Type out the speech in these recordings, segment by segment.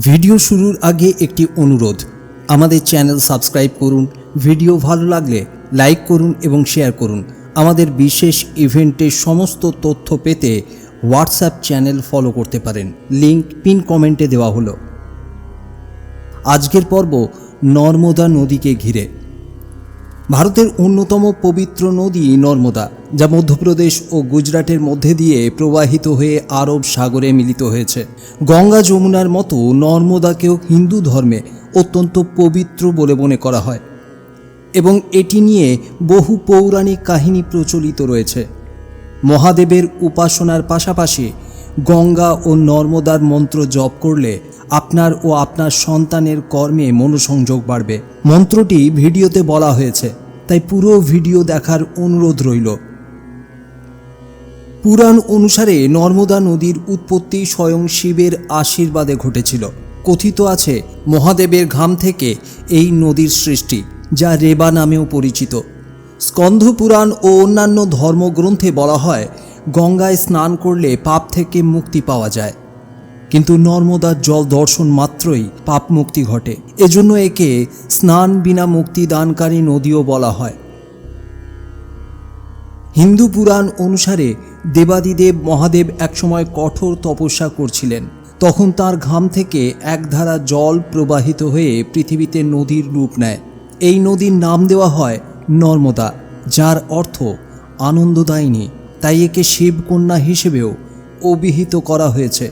Video শুরুর আগে একটি অনুরোধ। আমাদের চ্যানেল সাবস্ক্রাইব করুন, ভিডিও ভালো লাগলে লাইক করুন এবং শেয়ার করুন। আমাদের বিশেষ ইভেন্টের সমস্ত তথ্য পেতে হোয়াটসঅ্যাপ চ্যানেল ফলো করতে পারেন। লিংক পিন কমেন্টে দেওয়া হলো। আজকের পর্ব নর্মদা নদীকে ঘিরে। ভারতের অন্যতম পবিত্র নদী নর্মদা, যা মধ্যপ্রদেশ ও গুজরাটের মধ্যে দিয়ে প্রবাহিত হয়ে আরব সাগরে মিলিত হয়েছে। গঙ্গা যমুনার মতো নর্মদাকেও হিন্দু ধর্মে অত্যন্ত পবিত্র বলে মনে করা হয় এবং এটি নিয়ে বহু পৌরাণিক কাহিনী প্রচলিত রয়েছে। মহাদেবের উপাসনার পাশাপাশি গঙ্গা ও নর্মদার মন্ত্র জপ করলে আপনার ও আপনার সন্তানের কর্মে মনোসংযোগ বাড়বে। মন্ত্রটি ভিডিওতে বলা হয়েছে, তাই পুরো ভিডিও দেখার অনুরোধ রইল। পুরাণ অনুসারে নর্মদা নদীর উৎপত্তি স্বয়ং শিবের আশীর্বাদে ঘটেছিল। কথিত আছে, মহাদেবের ঘাম থেকে এই নদীর সৃষ্টি, যা রেবা নামেও পরিচিত। স্কন্ধ পুরাণ ও অন্যান্য ধর্মগ্রন্থে বলা হয় গঙ্গায় স্নান করলে পাপ থেকে মুক্তি পাওয়া যায়। কিন্তু নর্মদার জল দর্শন মাত্রই পাপ মুক্তি ঘটে। এজন্য একে স্নান বিনা মুক্তি দানকারী নদীও বলা হয়। হিন্দু পুরাণ অনুসারে দেবাদিদেব মহাদেব একসময় কঠোর তপস্যা করছিলেন। তখন তার ঘাম থেকে এক ধারা জল প্রবাহিত হয়ে পৃথিবীতে নদীর রূপ নেয়। এই নদীর নাম দেওয়া হয় নর্মদা, যার অর্থ আনন্দদায়িনী। তাই একে শিবকন্যা হিসেবেও অভিহিত করা হয়েছে।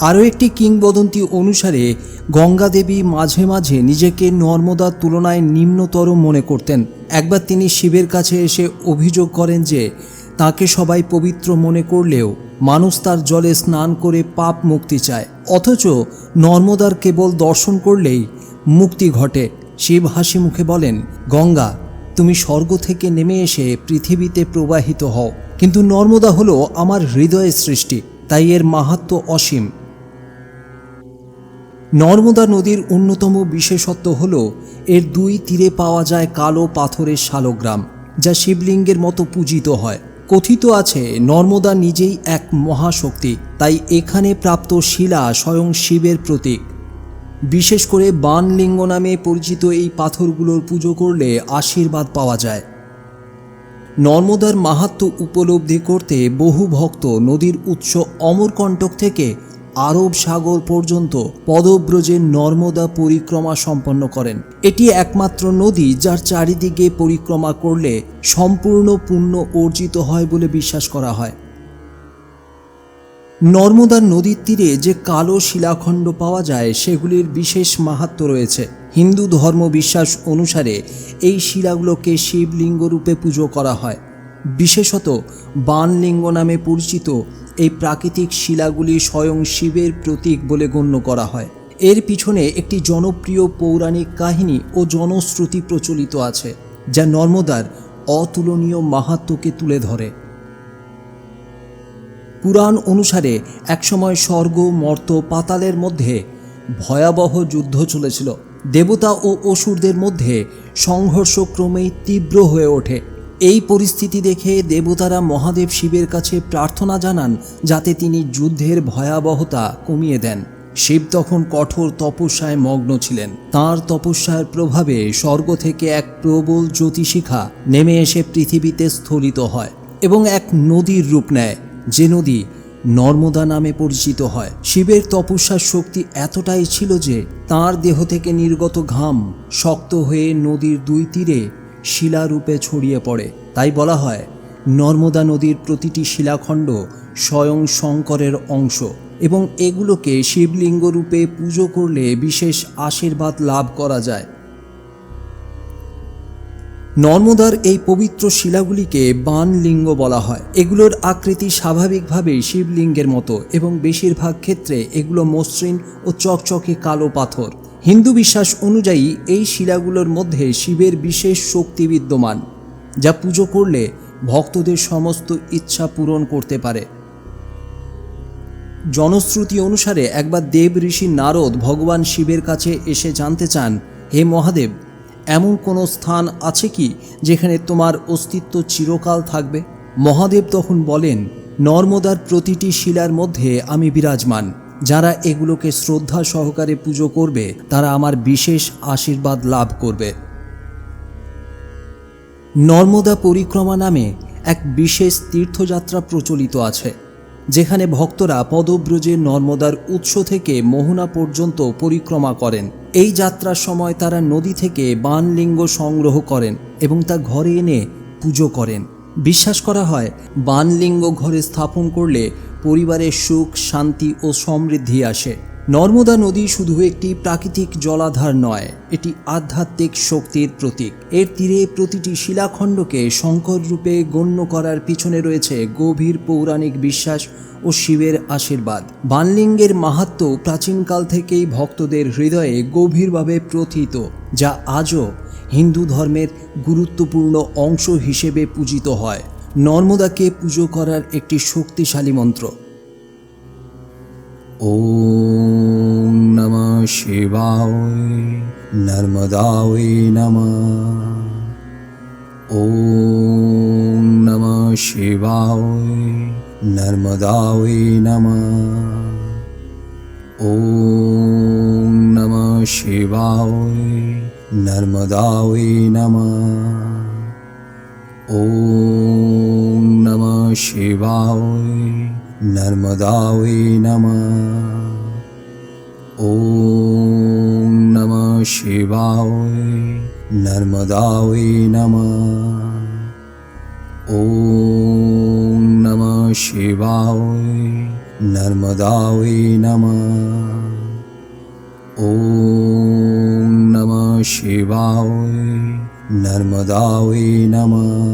আরও একটি কিংবদন্তি অনুসারে গঙ্গা দেবী মাঝে মাঝে নিজেকে নর্মদার তুলনায় নিম্নতর মনে করতেন। একবার তিনি শিবের কাছে এসে অভিযোগ করেন যে, তাকে সবাই পবিত্র মনে করলেও মানুষ তার জলে স্নান করে পাপ মুক্তি চায়। অথচ নর্মদার কেবল দর্শন করলেই মুক্তি ঘটে। শিব হাসি মুখে বলেন, গঙ্গা তুমি স্বর্গ থেকে নেমে এসে পৃথিবীতে প্রবাহিত হও। কিন্তু নর্মদা হলো আমার হৃদয়ের সৃষ্টি, তাই এর মাহাত্ম অসীম। নর্মদা নদীর অন্যতম বিশেষত্ব হল, এর দুই তীরে পাওয়া যায় কালো পাথরের শালগ্রাম, যা শিবলিঙ্গের মতো পূজিত হয়। কথিত আছে, নর্মদা নিজেই এক মহাশক্তি, তাই এখানে প্রাপ্ত শিলা স্বয়ং শিবের প্রতীক। বিশেষ করে বানলিঙ্গ নামে পরিচিত এই পাথরগুলোর পুজো করলে আশীর্বাদ পাওয়া যায়। নর্মদার মাহাত্ম উপলব্ধি করতে বহু ভক্ত নদীর উৎস অমরকণ্টক থেকে আরব সাগর পর্যন্ত পদব্রজে নর্মদা পরিক্রমা সম্পন্ন করেন। এটি একমাত্র নদী যার চারিদিকে পরিক্রমা করলে সম্পূর্ণ পুণ্য অর্জিত হয় বলে বিশ্বাস করা হয়। নর্মদা নদীর তীরে যে কালো শিলাখণ্ড পাওয়া যায়, সেগুলির বিশেষ মাহাত্ম রয়েছে। হিন্দু ধর্ম বিশ্বাস অনুসারে এই শিলাগুলোকে শিবলিঙ্গ রূপে পুজো করা হয়। বিশেষত বানলিঙ্গ নামে পরিচিত এই প্রাকৃতিক শিলাগুলি স্বয়ং শিবের প্রতীক বলে গণ্য করা হয়। এর পিছনে একটি জনপ্রিয় পৌরাণিক কাহিনী ও জনশ্রুতি প্রচলিত আছে, যা নর্মদার অতুলনীয় মাহাত্ম্যকে তুলে ধরে। পুরাণ অনুসারে একসময় স্বর্গ, মর্ত, পাতালের মধ্যে ভয়াবহ যুদ্ধ চলেছিল। দেবতা ও অসুরদের মধ্যে সংঘর্ষ ক্রমেই তীব্র হয়ে ওঠে। এই পরিস্থিতি দেখে দেবতারা মহাদেব শিবের কাছে প্রার্থনা জানান যাতে তিনি যুদ্ধের ভয়াবহতা কমিয়ে দেন। শিব তখন কঠোর তপস্যায় মগ্ন ছিলেন। তার তপস্যার প্রভাবে স্বর্গ থেকে এক প্রবল জ্যোতিশিখা নেমে এসে পৃথিবীতে স্থলিত হয় এবং এক নদীর রূপ নেয়। যে নদী নর্মদা নামে পরিচিত হয়। শিবের তপস্যার শক্তি এতটাই ছিল যে তার দেহ থেকে নির্গত ঘাম শক্ত হয়ে নদীর দুই তীরে শিলারূপে ছড়িয়ে পড়ে। তাই বলা হয়, নর্মদা নদীর প্রতিটি শিলাখণ্ড স্বয়ং শঙ্করের অংশ এবং এগুলোকে শিবলিঙ্গ রূপে পুজো করলে বিশেষ আশীর্বাদ লাভ করা যায়। নর্মদার এই পবিত্র শিলাগুলিকে বানলিঙ্গ বলা হয়। এগুলোর আকৃতি স্বাভাবিকভাবেই শিবলিঙ্গের মতো এবং বেশিরভাগ ক্ষেত্রে এগুলো মসৃণ ও চকচকে কালো পাথর। হিন্দু বিশ্বাস অনুযায়ী এই শিলাগুলোর মধ্যে শিবের বিশেষ শক্তি বিদ্যমান, যা পুজো করলে ভক্তদের সমস্ত ইচ্ছা পূরণ করতে পারে। জনশ্রুতি অনুসারে একবার দেব ঋষি নারদ ভগবান শিবের কাছে এসে জানতে চান, হে মহাদেব এমন কোনো স্থান আছে কি যেখানে তোমার অস্তিত্ব চিরকাল থাকবে? মহাদেব তখন বলেন, নর্মদার প্রতিটি শিলার মধ্যে আমি বিরাজমান। যারা এগুলোকে শ্রদ্ধা সহকারে পুজো করবে, তারা আমার বিশেষ আশীর্বাদ লাভ করবে। নর্মদা পরিক্রমা নামে এক বিশেষ তীর্থযাত্রা প্রচলিত আছে, যেখানে ভক্তরা পদব্রজে নর্মদার উৎস থেকে মোহনা পর্যন্ত পরিক্রমা করেন। এই যাত্রার সময় তারা নদী থেকে বানলিঙ্গ সংগ্রহ করেন এবং তা ঘরে এনে পুজো করেন। বিশ্বাস করা হয়, বানলিঙ্গ ঘরে স্থাপন করলে পরিবারের সুখ, শান্তি ও সমৃদ্ধি আসে। নর্মদা নদী শুধু একটি প্রাকৃতিক জলাধার নয়, এটি আধ্যাত্মিক শক্তির প্রতীক। এর তীরে প্রতিটি শিলাখণ্ডকে শঙ্কর রূপে গণ্য করার পিছনে রয়েছে গভীর পৌরাণিক বিশ্বাস ও শিবের আশীর্বাদ। বানলিঙ্গের মাহাত্ম প্রাচীনকাল থেকেই ভক্তদের হৃদয়ে গভীরভাবে প্রথিত, যা আজও হিন্দু ধর্মের গুরুত্বপূর্ণ অংশ হিসেবে পূজিত হয়। নর্মদাকে পুজো করার একটি শক্তিশালী মন্ত্র। ও शिवाय नर्मदाय नमः। ॐ नमः शिवाय नर्मदाय नमः। ॐ नमः शिवाय नर्मदाय नमः। ॐ नमः शिवाय नर्मदाय नमः। ॐ नमः शिवाय नर्मदाय नमः। ॐ नमः शिवाय नर्मदाय नमः। ॐ नमः शिवाय नर्मदाय नमः।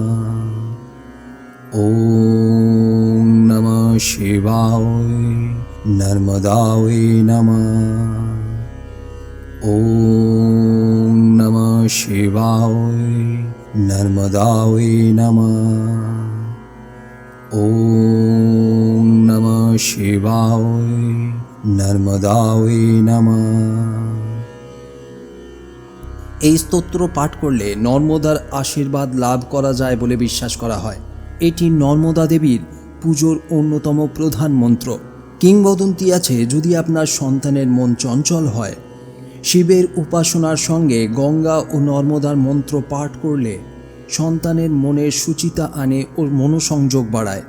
ॐ शिवाय नर्मदाय नमः ॐ नमः शिवाय नर्मदाय नमः ॐ नमः शिवाय नर्मदाय नमः এই স্তোত্র পাঠ করলে নর্মদার আশীর্বাদ লাভ করা যায় বলে বিশ্বাস করা হয় এটি নর্মদা দেবীর পুজোর অন্যতম প্রধান মন্ত্র। কিংবদন্তি আছে যদি আপনার সন্তানের মন চঞ্চল হয়। শিবের উপাসনার সঙ্গে গঙ্গা ও নর্মদার মন্ত্র পাঠ করলে সন্তানের মনের সুচিতা আনে ও মনোসংযোগ বাড়ায়।